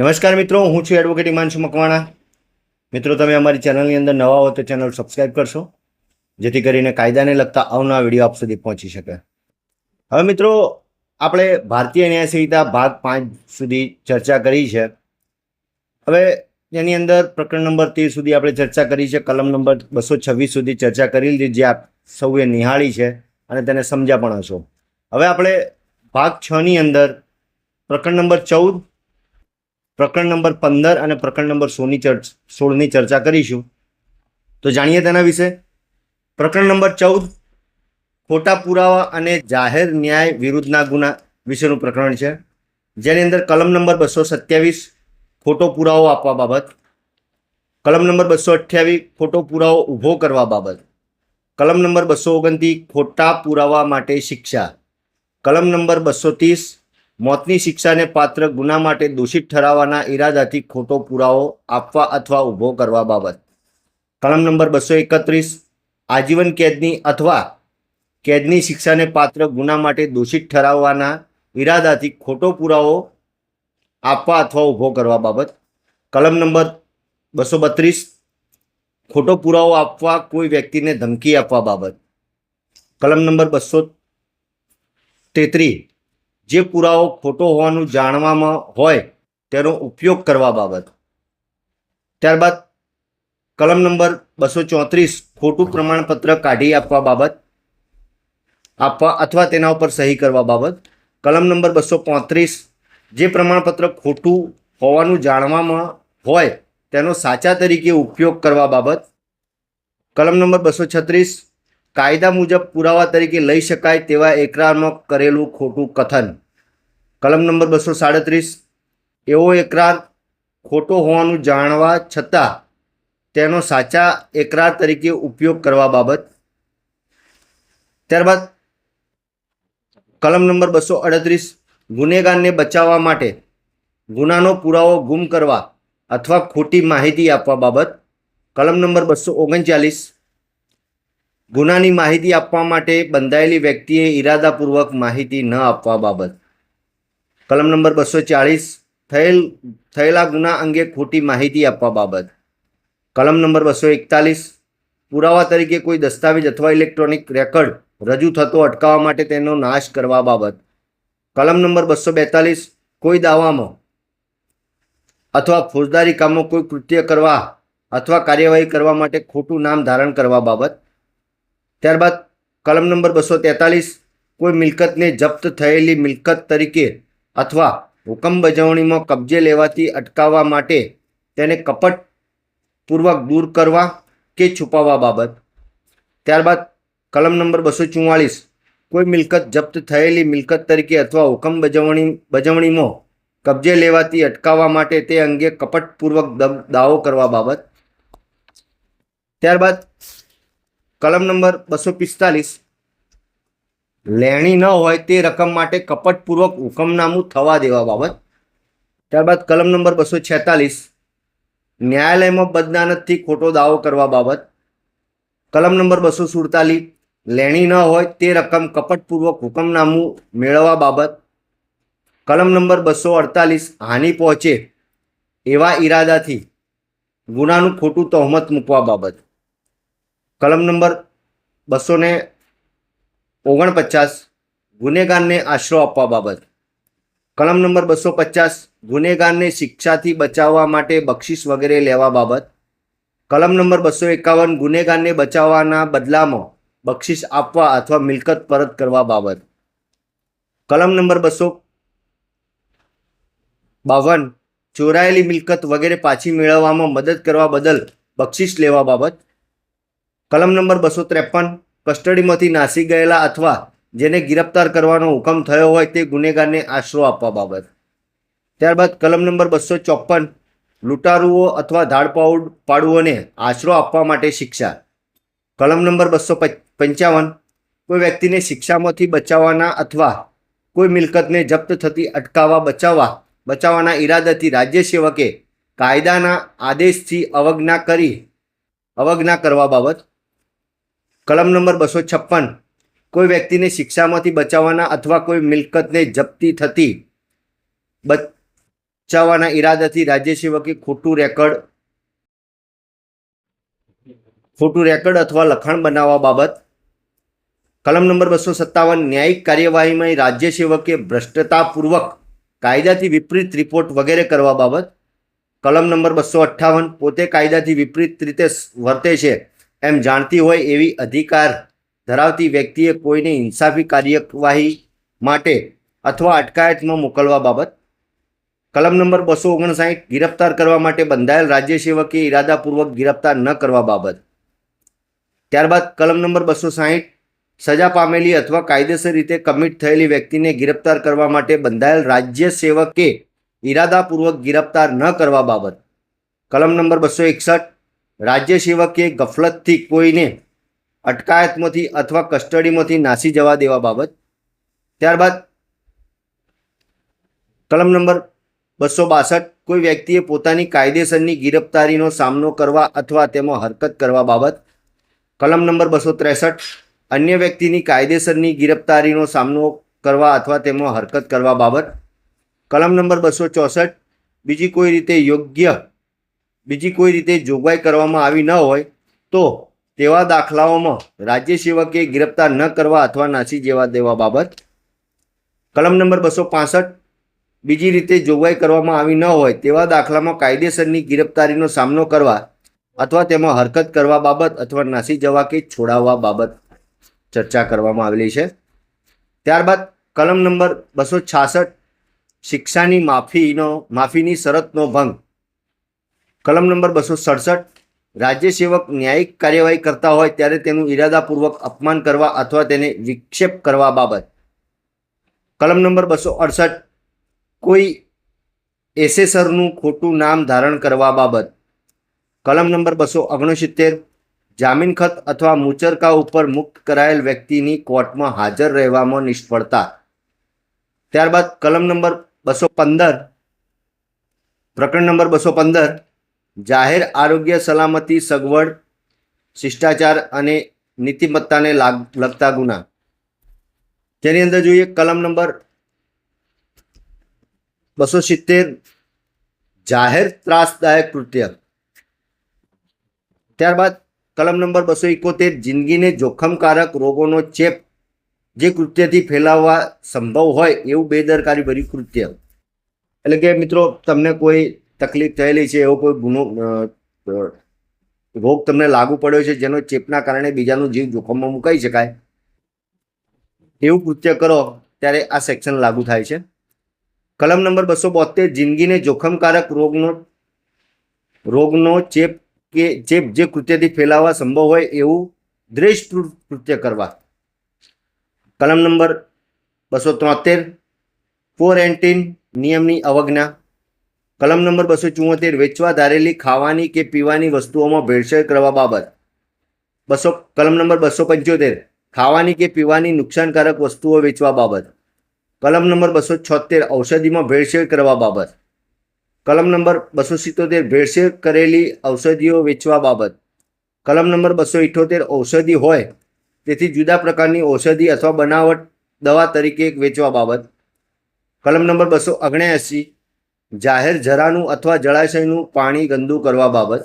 નમસ્કાર મિત્રો, હું છું એડવોકેટ હિમાંશુ મકવાણા. મિત્રો, તમે અમારી ચેનલની અંદર નવા હો તો ચેનલ સબસ્ક્રાઇબ કરશો, જેથી કરીને કાયદાને લગતા અવનવા વીડિયો આપ સુધી પહોંચી શકે. હવે મિત્રો, આપણે ભારતીય ન્યાય સંહિતા ભાગ પાંચ સુધી ચર્ચા કરી છે. હવે એની અંદર પ્રકરણ નંબર તેર સુધી આપણે ચર્ચા કરી છે, કલમ નંબર બસો છવ્વીસ સુધી ચર્ચા કરી લીધી, જે આપ સૌએ નિહાળી છે અને તેને સમજ્યા પણ હશો. હવે આપણે ભાગ છની અંદર પ્રકરણ નંબર ચૌદ પ્રકરણ નંબર પંદર અને પ્રકરણ નંબર સોળની ચર્ચ સોળની ચર્ચા કરીશું. તો જાણીએ તેના વિશે? પ્રકરણ નંબર ચૌદ, ખોટા પુરાવા અને જાહેર ન્યાય વિરુદ્ધના ગુના વિશેનું પ્રકરણ છે. જેની અંદર કલમ નંબર બસો સત્યાવીસ, ખોટો પુરાવો આપવા બાબત. કલમ નંબર બસો અઠ્યાવીસ, ખોટો પુરાવો ઊભો કરવા બાબત. કલમ નંબર બસો ઓગણત્રીસ, ખોટા પુરાવા માટે શિક્ષા. કલમ નંબર બસો ત્રીસ મોતની શિક્ષાને પાત્ર ગુના માટે દોષિત ઠરાવવાના ઈરાદાથી ખોટો પુરાવો આપવા અથવા ઊભો કરવા બાબત. કલમ નંબર બસો એકત્રીસ, આજીવન કેદની અથવા કેદની શિક્ષાને પાત્ર ગુના માટે દોષિત ઠરાવવાના ઈરાદાથી ખોટો પુરાવો આપવા અથવા ઊભો કરવા બાબત. કલમ નંબર બસો બત્રીસ, ખોટો પુરાવો આપવા કોઈ વ્યક્તિને ધમકી આપવા બાબત. કલમ નંબર બસો તેત્રીસ જે પુરાવો ખોટો હોવાનું જાણવામાં હોય, તેનો ઉપયોગ કરવા બાબત. ત્યારબાદ કલમ નંબર બસો ચોત્રીસ, ખોટું પ્રમાણપત્ર કાઢી આપવા બાબત, આપવા અથવા તેના ઉપર સહી કરવા બાબત. કલમ નંબર બસો પાંત્રીસ, જે પ્રમાણપત્ર ખોટું હોવાનું જાણવામાં હોય, તેનો સાચા તરીકે ઉપયોગ કરવા બાબત. કલમ નંબર બસો છત્રીસ કાયદા મુજબ પુરાવા તરીકે લઈ શકાય તેવા એકરારમાં કરેલું ખોટું કથન. કલમ નંબર બસો સાડત્રીસ. એવો એકરાર ખોટો હોવાનું જાણવા છતાં તેનો સાચા એકરાર તરીકે ઉપયોગ કરવા બાબત. ત્યારબાદ કલમ નંબર બસો અડત્રીસ. ગુનેગારને બચાવવા માટે ગુનાનો પુરાવો ગુમ કરવા અથવા ખોટી માહિતી આપવા બાબત. કલમ નંબર બસો ઓગણચાલીસ. ગુનાની માહિતી આપવા માટે બંધાયેલી વ્યક્તિએ ઈરાદાપૂર્વક માહિતી ન આપવા બાબત. કલમ નંબર બસો ચાળીસ, થયેલ, થયેલા ગુના અંગે ખોટી માહિતી આપવા બાબત. કલમ નંબર બસો એકતાલીસ, પુરાવા તરીકે કોઈ દસ્તાવેજ અથવા ઇલેક્ટ્રોનિક રેકર્ડ રજૂ થતો અટકાવવા માટે તેનો નાશ કરવા બાબત. કલમ નંબર બસો બેતાલીસ, કોઈ દાવામાં અથવા ફોજદારી કામો કોઈ કૃત્ય કરવા અથવા કાર્યવાહી કરવા માટે ખોટું નામ ધારણ કરવા બાબત. ત્યારબાદ કલમ નંબર બસો તેતાલીસ, કોઈ મિલકતને જપ્ત થયેલી મિલકત તરીકે અથવા હુકમ બજાવણીમાં કબજે લેવાથી અટકાવવા માટે તેને કપટપૂર્વક દૂર કરવા કે છુપાવવા બાબત. ત્યારબાદ કલમ નંબર બસો ચુમ્માળીસ કોઈ મિલકત જપ્ત થયેલી મિલકત તરીકે અથવા હુકમ બજાવણી, બજવણીમાં કબજે લેવાથી અટકાવવા માટે તે અંગે કપટપૂર્વક દાવો કરવા બાબત. ત્યારબાદ કલમ નંબર બસો પિસ્તાલીસ. લેણી ન હોય તે રકમ માટે કપટપૂર્વક હુકમનામું થવા દેવા બાબત. ત્યારબાદ કલમ નંબર બસો છેતાલીસ. ન્યાયાલયમાં બદનાનતથી ખોટો દાવો કરવા બાબત. કલમ નંબર બસો સુડતાલીસ. લેણી ન હોય તે રકમ કપટપૂર્વક હુકમનામું મેળવવા બાબત. કલમ નંબર બસો અડતાલીસ. હાનિ પહોંચે એવા ઈરાદાથી ગુનાનું ખોટું તહોમત મૂકવા બાબત. કલમ નંબર બસો ને ઓગણપચાસ ગુનેગારને આશરો આપવા બાબત. કલમ નંબર બસો પચાસ ગુનેગારને શિક્ષાથી બચાવવા માટે બક્ષિસ વગેરે લેવા બાબત. કલમ નંબર બસો એકાવન ગુનેગારને બચાવવાના બદલામાં બક્ષિસ આપવા અથવા મિલકત પરત કરવા બાબત. કલમ નંબર બસો બાવન ચોરાયેલી મિલકત વગેરે પાછી મેળવવામાં મદદ કરવા બદલ બક્ષિસ લેવા બાબત. કલમ નંબર બસો ત્રેપન, કસ્ટડીમાંથી નાસી ગયેલા અથવા જેને ગિરફ્તાર કરવાનો હુકમ થયો હોય તે ગુનેગારને આશરો આપવા બાબત. ત્યારબાદ કલમ નંબર બસો ચોપન લૂંટારુઓ અથવા ધાડપાઉડ પાડુઓને આશરો આપવા માટે શિક્ષા. કલમ નંબર બસો પંચાવન, કોઈ વ્યક્તિને શિક્ષામાંથી બચાવવાના અથવા કોઈ મિલકતને જપ્ત થતી અટકાવવા બચાવવા, બચાવવાના ઈરાદાથી રાજ્ય સેવકે કાયદાના આદેશથી અવજ્ઞા કરી, અવજ્ઞા કરવા બાબત કલમ નંબર બસો છપ્પન. કોઈ વ્યક્તિને શિક્ષામાંથી બચાવવાના અથવા કોઈ મિલકતને જપ્તી થતી બચાવવાના ઈરાદાથી રાજ્ય સેવકે ખોટું રેકર્ડ ખોટું રેકર્ડ અથવા લખાણ બનાવવા બાબત કલમ નંબર બસો સત્તાવન ન્યાયિક કાર્યવાહીમાં રાજ્ય સેવકે ભ્રષ્ટતાપૂર્વક કાયદાથી વિપરીત રિપોર્ટ વગેરે કરવા બાબત કલમ નંબર બસો અઠ્ઠાવન પોતે કાયદાથી વિપરીત રીતે વર્તે છે. એમ જાણતી હોય એવી અધિકાર ધરાવતી વ્યક્તિએ કોઈને ઇન્સાફી કાર્યવાહી માટે અથવા અટકાયતમાં મોકલવા બાબત? કલમ નંબર બસો ઓગણસાઠ, ગિરફ્તાર કરવા માટે બંધાયેલ રાજ્ય સેવકે ઇરાદાપૂર્વક ગિરફ્તાર ન કરવા બાબત. ત્યારબાદ કલમ નંબર બસો સાહીઠ, સજા પામેલી અથવા કાયદેસર રીતે કમિટ થયેલી વ્યક્તિને ગિરફ્તાર કરવા માટે બંધાયેલ રાજ્ય સેવકે ઇરાદાપૂર્વક ગિરફ્તાર ન કરવા બાબત. કલમ નંબર બસો એકસઠ રાજ્ય સેવકે ગફલતથી કોઈને અટકાયતમાંથી અથવા કસ્ટડીમાંથી નાસી જવા દેવા બાબત. ત્યારબાદ કલમ નંબર બસો બાસઠ, કોઈ વ્યક્તિએ પોતાની કાયદેસરની ગિરફતારીનો સામનો કરવા અથવા તેમાં હરકત કરવા બાબત. કલમ નંબર બસો ત્રેસઠ, અન્ય વ્યક્તિની કાયદેસરની ગિરફતારીનો સામનો કરવા અથવા તેમાં હરકત કરવા બાબત. કલમ નંબર બસો ચોસઠ, બીજી કોઈ રીતે યોગ્ય બીજી કોઈ રીતે જોગવાઈ કરવામાં આવી ન હોય, તો તેવા દાખલાઓમાં રાજ્ય સેવકે ગિરફતાર ન કરવા અથવા નાસી જવા દેવા બાબત. કલમ નંબર બસો પાસઠ, બીજી રીતે જોગવાઈ કરવામાં આવી ન હોય, તેવા દાખલામાં કાયદેસરની ગિરફતારીનો સામનો કરવા અથવા તેમાં હરકત કરવા બાબત અથવા નાસી જવા કે છોડાવવા બાબત ચર્ચા કરવામાં આવેલી છે. ત્યારબાદ કલમ નંબર બસો છાસઠ, શિક્ષાની માફીનો, માફીની શરતનો ભંગ કલમ નંબર બસો સડસઠ. રાજ્ય સેવક ન્યાયિક કાર્યવાહી કરતા હોય ત્યારે તેનું ઇરાદાપૂર્વક અપમાન કરવા અથવા તેને વિક્ષેપ કરવા બાબત. કલમ નંબર બસો અડસઠ. કોઈ એસેસરનું ખોટું નામ ધારણ કરવા બાબત. કલમ નંબર બસો ઓગણસિત્તેર. જામીન ખત અથવા મુચરકા ઉપર મુક્ત કરાયેલ વ્યક્તિની કોર્ટમાં હાજર રહેવામાં નિષ્ફળતા. ત્યારબાદ કલમ નંબર બસો પંદર. પ્રકરણ નંબર બસો પંદર. જાહેર આરોગ્ય સલામતી સગવડ, શિષ્ટાચાર અને નીતિમત્તાને લાગ, લગતા ગુના. તેની અંદર જોઈએ કલમ નંબર બસો સિત્તેર, જાહેર ત્રાસદાયક કૃત્ય. ત્યારબાદ કલમ નંબર બસો એકોતેર, જિંદગીને જોખમકારક રોગોનો ચેપ. જે કૃત્યથી ફેલાવવા સંભવ હોય એવું બેદરકારી ભર્યું કૃત્ય. એટલે કે મિત્રો, તમને કોઈ તકલીફ થયેલી છે એવો કોઈ ગુનો રોગ તમને લાગુ પડ્યો છે જેનો ચેપના કારણે બીજાનું જીવ જોખમમાં મુકાઈ શકાય? એવું કૃત્ય કરો ત્યારે આ સેક્શન લાગુ થાય છે. કલમ નંબર બસો બોતેર જિંદગીને જોખમકારક રોગનો રોગનો ચેપ કે, ચેપ જે કૃત્યથી ફેલાવવા સંભવ હોય એવું દ્રેષ્ટ કૃત્ય કરવા. કલમ નંબર બસો ત્રોતેર ક્વોરેન્ટીન નિયમની અવજ્ઞા. કલમ નંબર બસો ચુંમોતેર વેચવા ધારેલી ખાવાની કે પીવાની વસ્તુઓમાં ભેળસેળ કરવા બાબત. બસો, કલમ નંબર બસો પંચોતેર, ખાવાની કે પીવાની નુકસાનકારક વસ્તુઓ વેચવા બાબત. કલમ નંબર બસો છોતેર ઔષધિમાં ભેળસેળ કરવા બાબત. કલમ નંબર બસો સિત્તોતેર, ભેળસેળ કરેલી ઔષધિઓ વેચવા બાબત. કલમ નંબર બસો ઇઠોતેર, ઔષધિ હોય, તેથી જુદા પ્રકારની ઔષધિ અથવા બનાવટ દવા તરીકે વેચવા બાબત. કલમ નંબર બસો ઓગણ્યાસી જાહેર જરાનું અથવા જળાશયનું પાણી ગંદુ કરવા બાબત.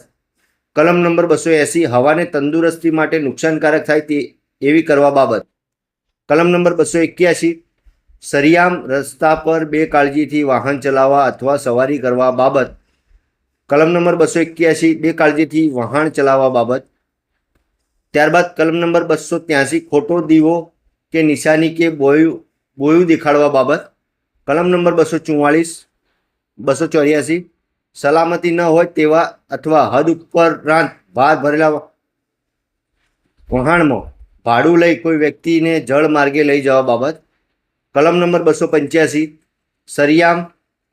કલમ નંબર બસો એંસી, હવાને તંદુરસ્તી માટે નુકસાનકારક થાય તે એવી કરવા બાબત. કલમ નંબર બસો એક્યાસી, સરિયામ રસ્તા પર બે કાળજીથી વાહન ચલાવવા અથવા સવારી કરવા બાબત. કલમ નંબર બસો એક્યાસી બેકાળજીથી વાહન ચલાવવા બાબત. ત્યારબાદ કલમ નંબર બસો ત્યાસી, ખોટો દીવો કે નિશાની કે બોયું બોયું દેખાડવા બાબત. કલમ નંબર બસો ચુમ્માળીસ બસો ચોર્યાસી. સલામતી ન હોય તેવા અથવા હદ ઉપરાંત ભાર ભરેલા વહાણમાં ભાડું લઈ કોઈ વ્યક્તિને જળ માર્ગે લઈ જવા બાબત. કલમ નંબર બસો પંચ્યાસી. સરિયામ,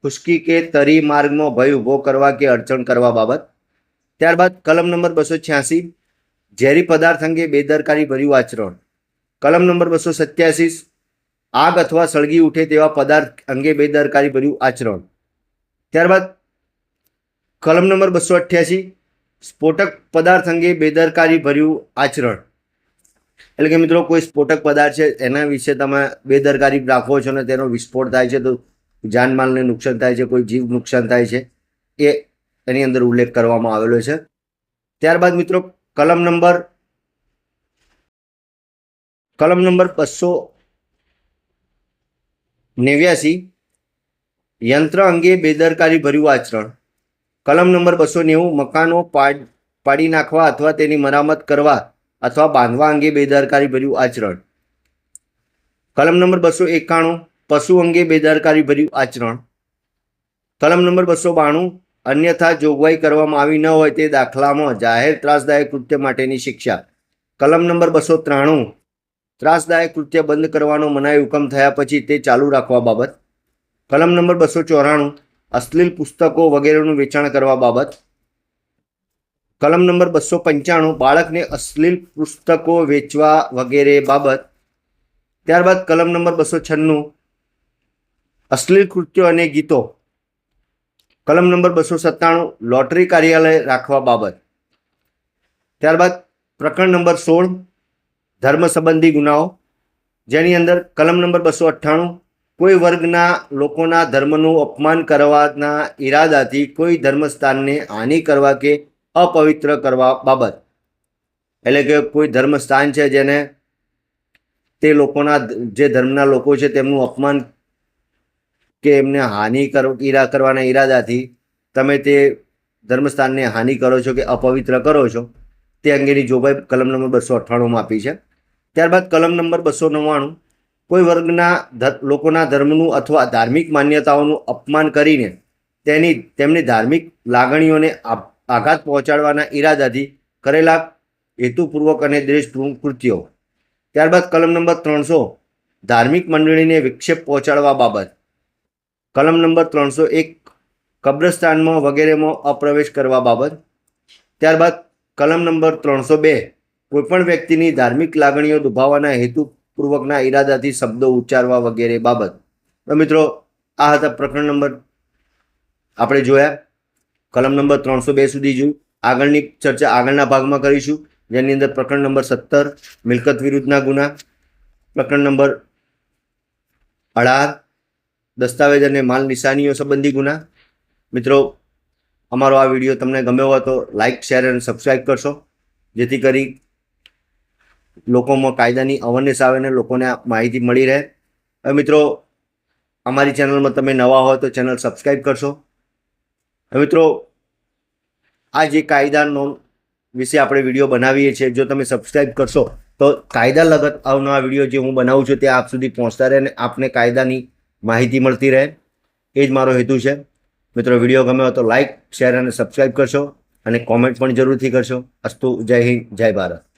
ખુશ્કી કે તરી માર્ગમાં ભય ઊભો કરવા કે અડચણ કરવા બાબત. ત્યારબાદ કલમ નંબર બસો છ્યાસી. ઝેરી પદાર્થ અંગે બેદરકારી ભર્યું આચરણ. કલમ નંબર બસો સત્યાસી. આગ અથવા સળગી ઉઠે તેવા પદાર્થ અંગે બેદરકારી ભર્યું આચરણ. ત્યારબાદ કલમ નંબર બસો અઠ્યાસી, સ્ફોટક પદાર્થ અંગે બેદરકારી ભર્યું આચરણ. એટલે કે મિત્રો, કોઈ સ્ફોટક પદાર્થ છે, એના વિશે તમે બેદરકારી રાખો છો ને તેનો વિસ્ફોટ થાય છે, તો જાનમાલને નુકસાન થાય છે, કોઈ જીવ નુકસાન થાય છે, એ એની અંદર ઉલ્લેખ કરવામાં આવેલો છે. ત્યારબાદ મિત્રો, કલમ નંબર કલમ નંબર બસો નેવ્યાસી યંત્ર અંગે બેદરકારી ભર્યું આચરણ. કલમ નંબર બસો નેવું, મકાનો પાડ નાખવા અથવા તેની મરામત કરવા અથવા બાંધવા અંગે બેદરકારી ભર્યું આચરણ. કલમ નંબર બસો એકાણું, પશુ અંગે બેદરકારી ભર્યું આચરણ. કલમ નંબર બસો બાણું, અન્યથા જોગવાઈ કરવામાં આવી ન હોય તે દાખલામાં જાહેર ત્રાસદાયક કૃત્ય માટેની શિક્ષા. કલમ નંબર બસો ત્રાણું, ત્રાસદાયક કૃત્ય બંધ કરવાનો મનાઈ હુકમ થયા પછી તે ચાલુ રાખવા બાબત. કલમ નંબર બસો ચોરાણું, અશ્લીલ પુસ્તકો વગેરેનું વેચાણ કરવા બાબત. કલમ નંબર બસો પંચાણું, બાળકને અશ્લીલ પુસ્તકો વેચવા વગેરે બાબત. ત્યારબાદ કલમ નંબર બસો છન્નું, અશ્લીલ કૃત્યો અને ગીતો. કલમ નંબર બસો સત્તાણું, લોટરી કાર્યાલય રાખવા બાબત. ત્યારબાદ પ્રકરણ નંબર સોળ, ધર્મ સંબંધી ગુનાઓ. જેની અંદર કલમ નંબર બસો અઠ્ઠાણું કોઈ વર્ગના લોકોના ધર્મનું અપમાન કરવાના ઈરાદાથી કોઈ ધર્મસ્થાનને હાનિ કરવા કે અપવિત્ર કરવા બાબત. એટલે કે કોઈ ધર્મસ્થાન છે જેને તે લોકોના જે ધર્મના લોકો છે તેમનું અપમાન કે એમને હાનિ કર, ઈરા કરવાના ઈરાદાથી તમે તે ધર્મસ્થાનને હાનિ કરો છો કે અપવિત્ર કરો છો, તે અંગેની જોગવાઈ કલમ નંબર બસો અઠ્ઠાણુંમાં આપી છે. ત્યારબાદ કલમ નંબર બસો નવ્વાણું કોઈ વર્ગના લોકોના ધર્મનું અથવા ધાર્મિક માન્યતાઓનું અપમાન કરીને તેની, તેમની ધાર્મિક લાગણીઓને આઘાત પહોંચાડવાના ઈરાદાથી કરેલા હેતુપૂર્વક અને દ્વેષપૂર્વક કૃત્યો. ત્યારબાદ કલમ નંબર ત્રણસો, ધાર્મિક મંડળીને વિક્ષેપ પહોંચાડવા બાબત. કલમ નંબર ત્રણસો એક, કબ્રસ્તાનમાં વગેરેમાં અપ્રવેશ કરવા બાબત. ત્યારબાદ કલમ નંબર ત્રણસો બે, કોઈપણ વ્યક્તિની ધાર્મિક લાગણીઓ દુભાવવાના હેતુપૂર્વકના ઈરાદાથી શબ્દો ઉચ્ચારવા વગેરે બાબત. મિત્રો, આ હતા પ્રકરણ નંબર આપણે જોયા. કલમ નંબર ત્રણસો બે સુધી જોયું. આગળની ચર્ચા આગળના ભાગમાં કરીશું. જેની અંદર પ્રકરણ નંબર સત્તર, મિલકત વિરુદ્ધના ગુના. પ્રકરણ નંબર અઢાર, દસ્તાવેજ અને માલ નિશાનીઓ સંબંધી ગુના. મિત્રો, અમારો આ વીડિયો તમને ગમ્યો હોય તો લાઇક શેર અને સબસ્ક્રાઈબ કરશો. જેથી કરી લોકોમાં કાયદાની અવેરનેસ આવે ને લોકોને માહિતી મળી રહે. હવે મિત્રો, અમારી ચેનલમાં તમે નવા હોય તો ચેનલ સબસ્ક્રાઈબ કરશો. હવે મિત્રો, આ જે કાયદાનો વિશે આપણે વીડિયો બનાવીએ છીએ, જો તમે સબસ્ક્રાઈબ કરશો, તો કાયદા લગત આવનારા વીડિયો જે હું બનાવું છું તે આપ સુધી પહોંચતા રહે અને આપને કાયદાની માહિતી મળતી રહે. એ જ મારો હેતુ છે. મિત્રો વીડિયો ગમે તો લાઇક શેર અને સબસ્ક્રાઈબ કરશો અને કોમેન્ટ પણ જરૂરથી કરશો. અસ્તુ જય હિન્દ, જય ભારત.